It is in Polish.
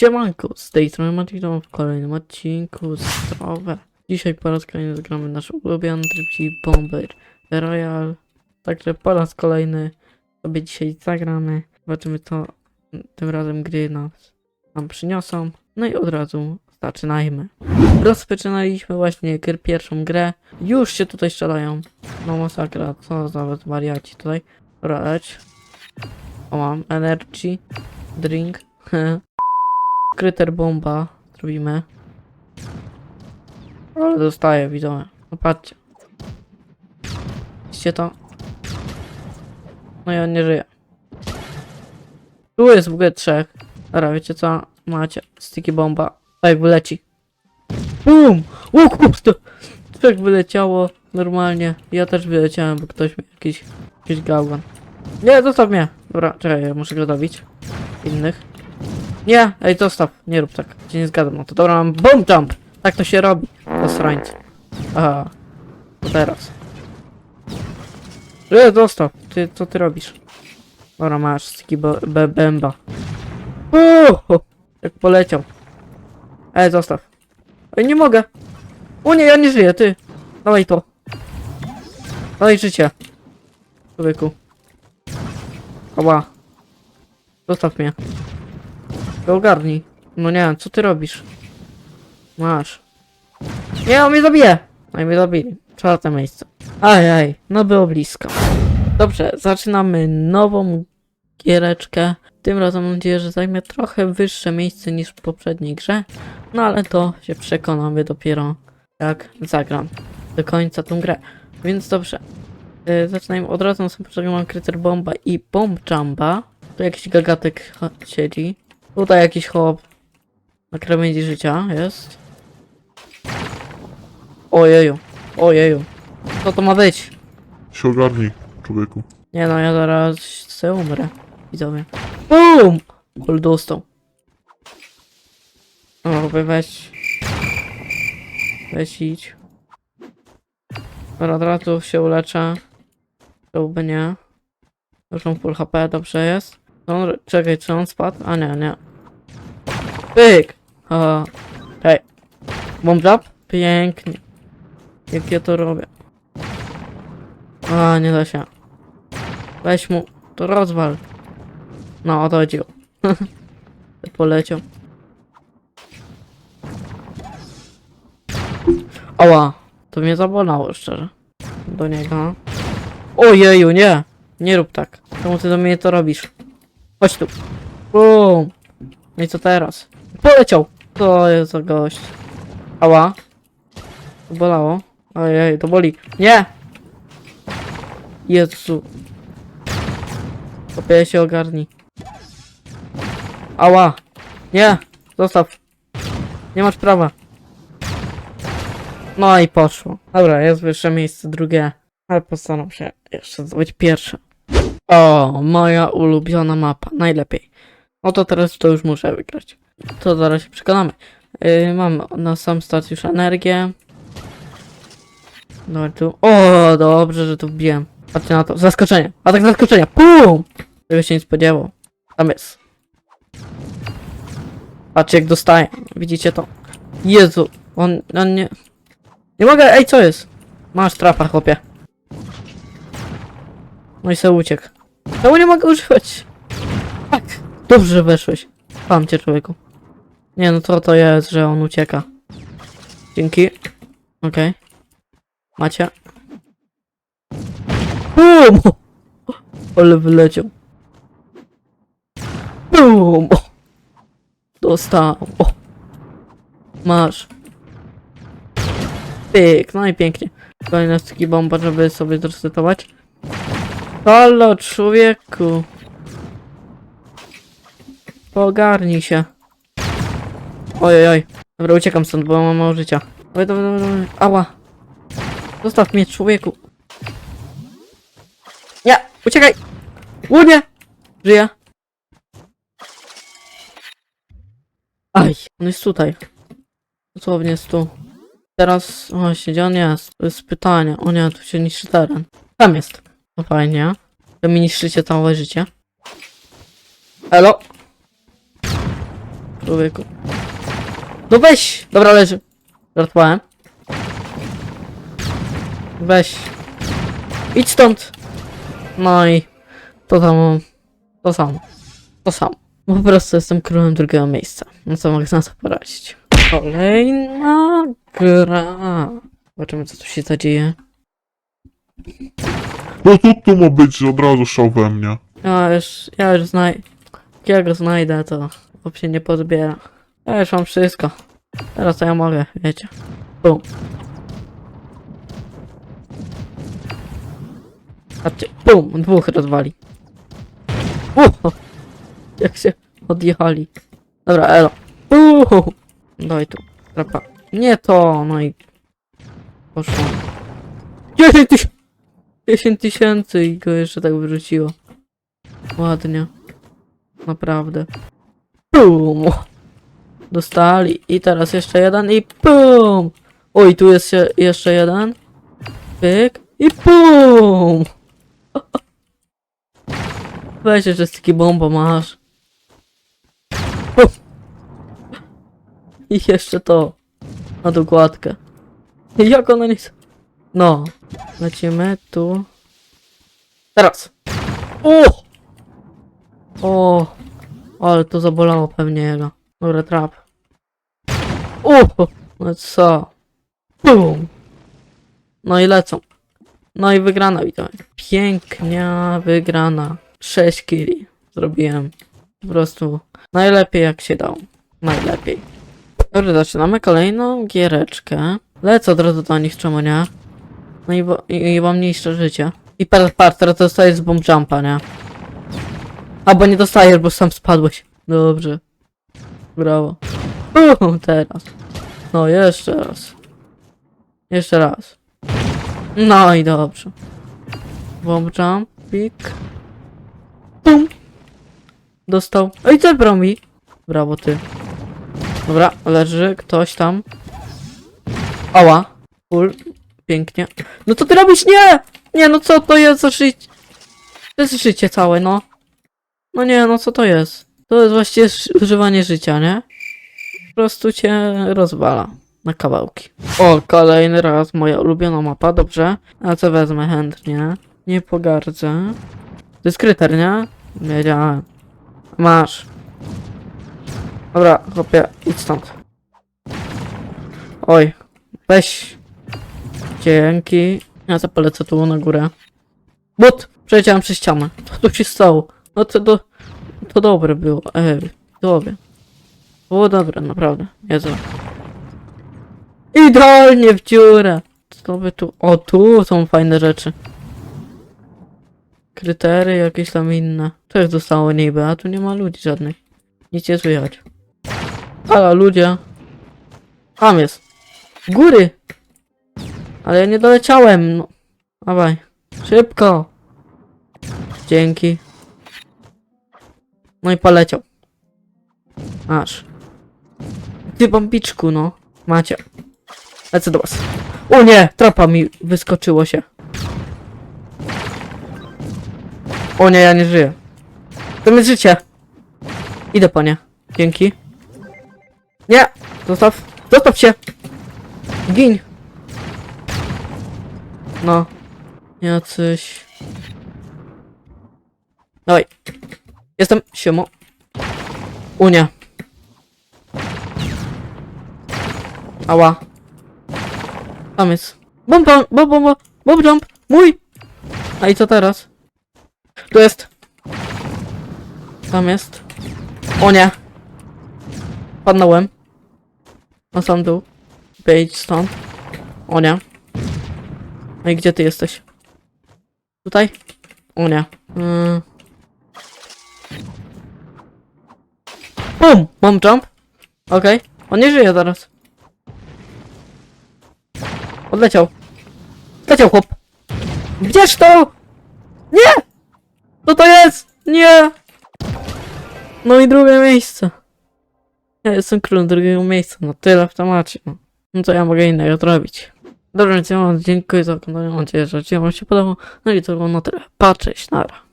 Siemanko, z tej strony Matito w kolejnym odcinku Zdrowe. Dzisiaj po raz kolejny zagramy nasz ulubiony tryb, czyli Bomber Royal. Także po raz kolejny sobie dzisiaj zagramy. Zobaczymy co tym razem gry nam, nam przyniosą. No i od razu zaczynajmy. Rozpoczynaliśmy właśnie pierwszą grę. Już się tutaj strzelają. No masakra, co za wariaci tutaj. Dobra. O mam, energy, drink. Kryter bomba zrobimy. Ale dostaję, widzowie. No patrzcie. Widzicie to? No i on nie żyje. Tu jest w ogóle trzech. Dobra, wiecie co? Macie. Sticky bomba. Ej, wyleci. BUM! O kurde! Trzech wyleciało normalnie. Ja też wyleciałem, bo ktoś mi jakiś... jakiś gałgan. Nie, zostaw mnie! Dobra, czekaj, ja muszę go dobić. Innych. Nie, ej, zostaw, nie rób tak. Cię nie zgadzam na to. Dobra, mam boom jump! Tak to się robi. Zasrańcy. Aha. To teraz. E, zostaw. Ty, co ty robisz? Dobra, masz, ski bęba. Uuu, jak poleciał. Ej, zostaw. Ej, nie mogę. O nie, ja nie żyję, ty. Dawaj to. Dawaj życie. Człowieku. Ała. Zostaw mnie. To ogarnij. No nie, co ty robisz? Masz. Nie, on mnie zabije! No i mnie zabili. Czwarte miejsce. Ajaj, no było blisko. Dobrze, zaczynamy nową giereczkę. Tym razem mam nadzieję, że zajmie trochę wyższe miejsce niż w poprzedniej grze. No ale to się przekonamy dopiero jak zagram do końca tą grę. Więc dobrze. Yy, zaczynajmy od razu początku mam Kryter Bomba i Bomb Jumpa. Tu jakiś gagatek siedzi. Tutaj jakiś chłop na krawędzi życia jest. Ojeju, ojeju. Co to ma być? się ogarnij, człowieku. Nie no, ja zaraz se umrę. Widzowie. BUM! Kul dostał. O, wy weź. Weź idź. Dobra, razu się uleczę. Byłby nie. Już mam full HP, dobrze jest. No, czekaj, czy on spadł? A nie, nie. Pyk! Hej. Bomb drop? Pięknie. Jak ja to robię. A, nie da się. Weź mu, to rozwal. No, o to. Poleciał. Ała, to mnie zabolało szczerze. Do niego. Ojeju, nie! Nie rób tak. Czemu ty do mnie to robisz? Chodź tu. Bum. I co teraz? Poleciał! To jest za gość. Ała. To bolało. Ojej, to boli. Nie! Jezu. Kopie się ogarni. Ała! Nie! Zostaw! Nie masz prawa. No i poszło. Dobra, jest wyższe miejsce, drugie. Ale postaram się jeszcze zdobyć pierwsze. O, moja ulubiona mapa. Najlepiej. No to teraz to już muszę wygrać. To zaraz się przekonamy. Yy, mam na sam start już energię. Dobra, tu. O, dobrze, że tu wbiłem. Patrzcie na to. Zaskoczenie. Atak zaskoczenia. Pum! Tego się nie spodziewał. Tam jest. Patrzcie jak dostaje. Widzicie to? Jezu. On, on nie... Nie mogę, ej co jest? Masz trapa, chłopie. No i se uciekł. Czemu nie mogę używać? Tak. Dobrze, weszłeś. Pam cię, człowieku. Nie, no to to jest, że on ucieka. Dzięki. Okej. Macie. BUM! Ale wyleciał. BUM! Dostał. Masz. Pyk, no i pięknie. Kolejna taki bomba, żeby sobie zresetować. Halo, człowieku. Pogarnij się. Ojej, oj. Dobra, uciekam stąd, bo mam mało życia. Dawaj, dawaj, dawaj, dawaj. Ała. Zostaw mnie, człowieku. Nie, uciekaj! Łunie! Żyje. Aj, on jest tutaj. Dosłownie jest tu. Teraz, właśnie, gdzie on jest? To jest pytanie. O nie, tu się niszczy teren. Tam jest. No fajnie. To mi niszczycie całe życie. Elo? człowieku. No weź! Dobra, leży. Żartowałem. Weź. Idź stąd! No i to samo. To samo. To samo. Po prostu jestem królem drugiego miejsca. No co mogę na to poradzić? Kolejna gra. Zobaczymy co tu się zadzieje. No co to ma być, od razu szał we mnie? Ja już, ja już znajdę. Jak ja go znajdę, to chłop się nie pozbiera. Ja już mam wszystko. Teraz to ja mogę, wiecie. Bum. Patrzcie, bum, dwóch rozwali. Uhu, jak się odjechali. Dobra, elo. Uhu. Daj tu, trapa. Nie to, no i... Poszło. 10 tysięcy! 10 tysięcy i go jeszcze tak wyrzuciło. Ładnie. Naprawdę. Pum! Dostali. I teraz jeszcze jeden i pum! Oj, tu jest jeszcze jeden. Pyk. I pum! Weź jeszcze taki bomba masz. I jeszcze to. Na dokładkę. Jak ona nie... No. Lecimy tu. Teraz. O! O! Ale to zabolało pewnie jego. Dobra, trap. O! No co? Bum! No i lecą. No i wygrana, witam. Pięknia wygrana. 6 killi zrobiłem. Po prostu najlepiej jak się dało. Najlepiej. Dobrze, zaczynamy kolejną giereczkę. Lecę od razu do nich, czemu nie? No i, i, i mam mniejsze życie. I per par, teraz dostajesz z bomb jumpa, nie? Albo nie dostajesz, bo sam spadłeś. Dobrze. Brawo. Uhu, teraz. No, jeszcze raz. Jeszcze raz. No i dobrze. Bomb jump, pik. Bum. Dostał. Oj, zebrał mi. Brawo, ty. Dobra, leży ktoś tam. Ała. Full. Pięknie. No co ty robisz? Nie! Nie, no co to jest za życie? To jest życie całe, no. No nie, no co to jest? To jest właściwie używanie życia, nie? Po prostu cię rozwala na kawałki. O, kolejny raz moja ulubiona mapa, dobrze. A co wezmę chętnie? Nie pogardzę. To jest kryter, nie? Wiedziałem. Masz. Dobra, chłopie, idź stąd. Oj, weź. Dzięki. Ja to polecę tu na górę. But! Przeleciałem przez ścianę. Co tu się stało? No to, to, to dobre było. Ej, dobre. Było dobre, naprawdę. Jezu. Idealnie w dziurę. Co by tu... O, tu są fajne rzeczy. Krytery jakieś tam inne. Też zostało niby, a tu nie ma ludzi żadnych. Nic nie słychać. Halo, ludzie. Tam jest. Góry! Ale ja nie doleciałem. No. Dawaj. Szybko. Dzięki. No i poleciał. Aż. Ty bombiczku, no. Macie. Lecę do was. O nie! Trapa mi wyskoczyło się. O nie, ja nie żyję. To jest życie. Idę po nie. Dzięki. Nie! Zostaw. Zostaw się! Gin! No. Jacyś... Dawaj. Jestem. Siemo. Unia. Ała. Tam jest. Bomb, bomb, bomb, bomb, bomb jump. Mój! A i co teraz? Tu jest. Tam jest. O nie. Padnąłem. Na sam dół. Wyjdź stąd. O nie. I gdzie ty jesteś? Tutaj? O nie. Mm. Bum! Mam jump. Okej. On nie żyje zaraz. Odleciał. Leciał chłop. Gdzież to? Nie! Co to jest? Nie! No i drugie miejsce. Ja jestem królem drugiego miejsca. No tyle w temacie. No, no co ja mogę innego zrobić? Dobrze, więc ja wam dziękuję za oglądanie. Mam nadzieję, że odcinek się podobał. No i to było na tyle. Patrzeć, nara.